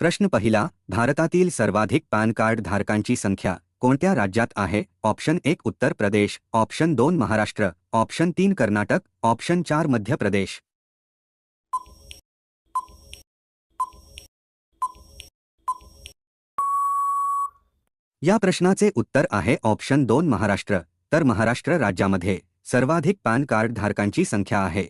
प्रश्न पहिला, भारतातील सर्वाधिक पॅन कार्ड धारकांची संख्या कोणत्या राज्यात आहे? ऑप्शन एक उत्तर प्रदेश, ऑप्शन दोन महाराष्ट्र, ऑप्शन तीन कर्नाटक, ऑप्शन चार मध्य प्रदेश. या प्रश्नाचे उत्तर आहे ऑप्शन दोन महाराष्ट्र, तर महाराष्ट्र राज्यामध्ये सर्वाधिक पॅन कार्ड धारकांची संख्या आहे.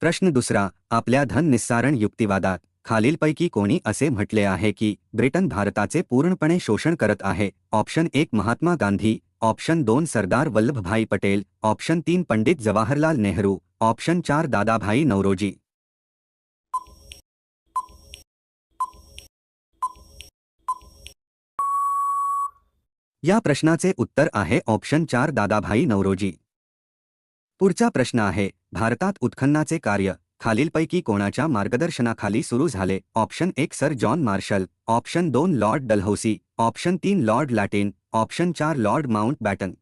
प्रश्न दुसरा, आपल्या धन निस्सारण युक्तिवादात खालीलपैकी कोणी असे म्हटले आहे की, ब्रिटन भारताचे पूर्णपणे शोषण करत आहे. ऑप्शन एक महात्मा गांधी, ऑप्शन दोन सरदार वल्लभभाई पटेल, ऑप्शन तीन पंडित जवाहरलाल नेहरू, ऑप्शन चार दादाभाई नवरोजी या प्रश्नाचे उत्तर आहे ऑप्शन चार दादाभाई नवरोजी पुढचा प्रश्न आहे, भारतात उत्खननाचे कार्य खालीलपैकी कोणाच्या मार्गदर्शनाखाली सुरू झाले. ऑप्शन एक, सर जॉन मार्शल. ऑप्शन दोन, लॉर्ड डलहौसी. ऑप्शन तीन, लॉर्ड लॅटिन. ऑप्शन चार, लॉर्ड माउंट बॅटन.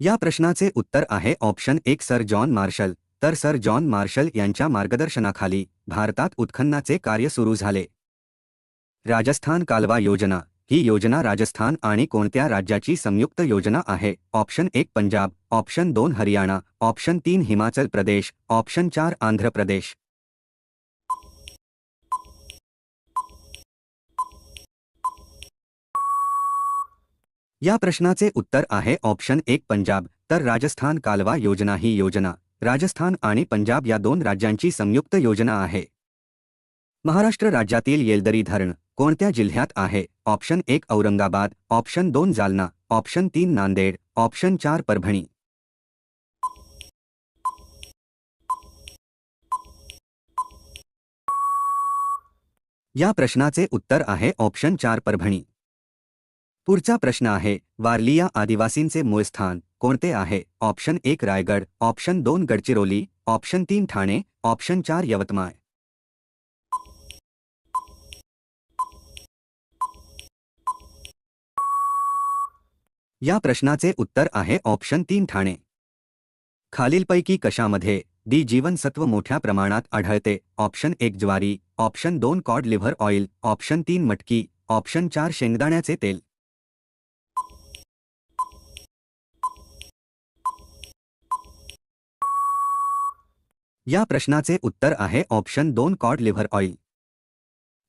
या प्रश्नाचे उत्तर आहे. ऑप्शन एक, सर जॉन मार्शल. तर सर जॉन मार्शल यांच्या मार्गदर्शनाखाली भारतात उत्खननाचे कार्य सुरू झाले. राजस्थान कालवा योजना. ही योजना राजस्थान आणि कोणत्या राज्याची संयुक्त योजना आहे? ऑप्शन एक पंजाब, ऑप्शन दोन हरियाणा, ऑप्शन तीन हिमाचल प्रदेश, ऑप्शन चार आंध्र प्रदेश. या प्रश्नाचे उत्तर आहे ऑप्शन एक पंजाब, तर राजस्थान कालवा योजना ही योजना, राजस्थान आणि पंजाब या दोन राज्यांची संयुक्त योजना आहे. महाराष्ट्र राज्यातील येलदरी धरण कोणत्या जिल्ह्यात आहे? ऑप्शन एक औरंगाबाद, ऑप्शन दोन जालना, ऑप्शन तीन नांदेड, ऑप्शन चार परभणी. या प्रश्नाचे उत्तर आहे ऑप्शन चार परभणी. पुढचा प्रश्न आहे, वारलिया आदिवासींचे मूळ स्थान कोणते आहे? ऑप्शन एक रायगड, ऑप्शन दोन गडचिरोली, ऑप्शन तीन ठाणे, ऑप्शन चार यवतमाळ. या प्रश्नाचे उत्तर आहे ऑप्शन तीन ठाणे. खालीलपैकी कशामध्ये? डी जीवनसत्व मोठ्या प्रमाणात आढळते. ऑप्शन एक ज्वारी, ऑप्शन दोन कॉड लिव्हर ऑइल, ऑप्शन तीन मटकी, ऑप्शन चार शेंगदाण्याचे तेल. या प्रश्नाचे उत्तर आहे ऑप्शन दोन कॉड लिव्हर ऑइल.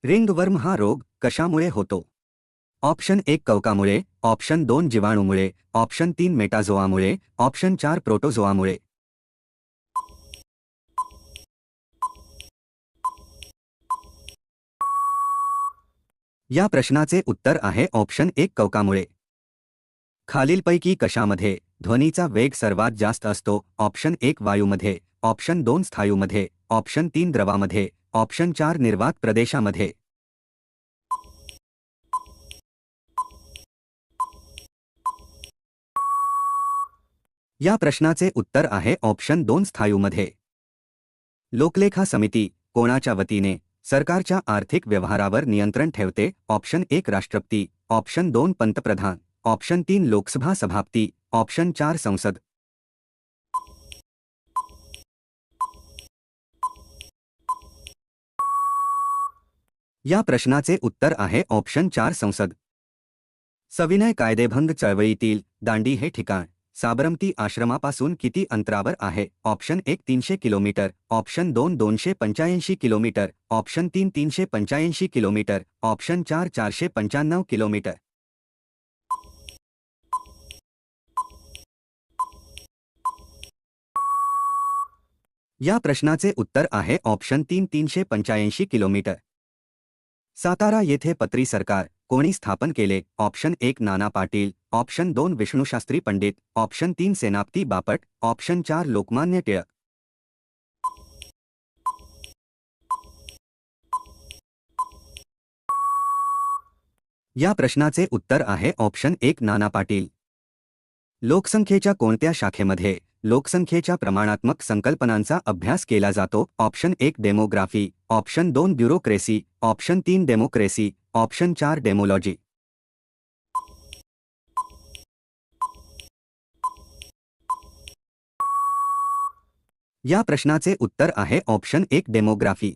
रिंगवर्म हा रोग कशामुळे होतो? ऑप्शन एक कवकामुळे ऑप्शन दोन जीवाणूमुळे ऑप्शन तीन मेटाझोआमुळे ऑप्शन चार प्रोटोझोआमुळे. या प्रश्नाचे उत्तर आहे ऑप्शन एक कवकामुळे. खालीलपैकी कशामध्ये ध्वनीचा वेग सर्वात जास्त असतो ऑप्शन एक वायूमध्ये ऑप्शन दोन स्थायूमध्ये ऑप्शन तीन द्रवामध्ये ऑप्शन चार निर्वात प्रदेशामध्ये. या प्रश्नाचे उत्तर आहे ऑप्शन दोन स्थायूमध्ये. लोकलेखा समिती कोणाच्या वतीने सरकारच्या आर्थिक व्यवहारावर नियंत्रण ठेवते? ऑप्शन एक राष्ट्रपती ऑप्शन दोन पंतप्रधान ऑप्शन तीन लोकसभा सभापती ऑप्शन चार संसद. या प्रश्नाचे उत्तर आहे ऑप्शन चार संसद. सविनय कायदेभंग चळवळीतील दांडी हे ठिकाण. साबरमती आश्रमापासून किती अंतरावर आहे? ऑप्शन एक तीनशे किलोमीटर, ऑप्शन दोन दोनशे पंच्याऐंशी किलोमीटर, ऑप्शन तीन तीनशे पंच्याऐंशी किलोमीटर, ऑप्शन चार चारशे पंच्याण्णव किलोमीटर. या प्रश्नाचे उत्तर आहे ऑप्शन तीन तीनशे पंच्याऐंशी किलोमीटर. सातारा येथे पत्री सरकार कोणी स्थापन केले? ऑप्शन एक नाना पाटील. ऑप्शन दोन विष्णुशास्त्री पंडित. ऑप्शन तीन सेनापती बापट. ऑप्शन चार लोकमान्य टिळक. या प्रश्नाचे उत्तर आहे ऑप्शन एक नाना पाटील. लोकसंख्येच्या कोणत्या शाखेमध्ये? लोकसंख्येच्या प्रमाणात्मक संकल्पनांचा अभ्यास केला जातो. ऑप्शन एक डेमोग्राफी. ऑप्शन दोन ब्युरोक्रेसी. ऑप्शन तीन डेमोक्रेसी. ऑप्शन चार डेमोलॉजी या प्रश्नाचे उत्तर आहे ऑप्शन एक डेमोग्राफी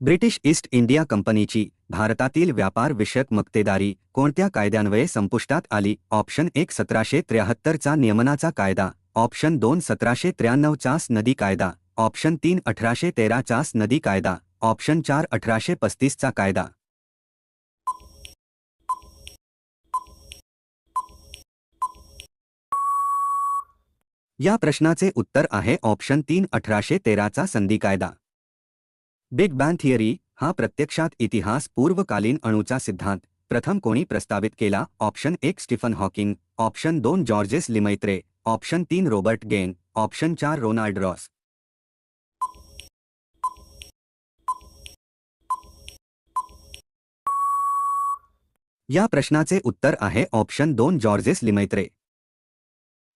ब्रिटिश ईस्ट इंडिया कंपनीची भारतातील व्यापार विषयक मक्तेदारी कोणत्या कायद्यान्वये संपुष्टात आली? ऑप्शन एक, सतराशे त्र्याहत्तरचा नियमनाचा कायदा. ऑप्शन दोन, सतराशे त्र्याण्णवचास नदी कायदा. ऑप्शन तीन, अठराशे तेराचास नदी कायदा. ऑप्शन चार, अठराशे पस्तीसचा कायदा. या प्रश्नाचे उत्तर आहे ऑप्शन तीन अठराशे तेराचा संधी कायदा. बिग बॅन थिअरी हा प्रत्यक्षात इतिहास पूर्वकालीन अणूचा सिद्धांत. प्रथम कोणी प्रस्तावित केला? ऑप्शन एक स्टीफन हॉकिंग. ऑप्शन दोन जॉर्जेस लिमैत्रे. ऑप्शन तीन रॉबर्ट गेन. ऑप्शन चार रोनाल्ड रॉस. या प्रश्नाचे उत्तर आहे ऑप्शन दोन जॉर्जेस लिमैत्रे.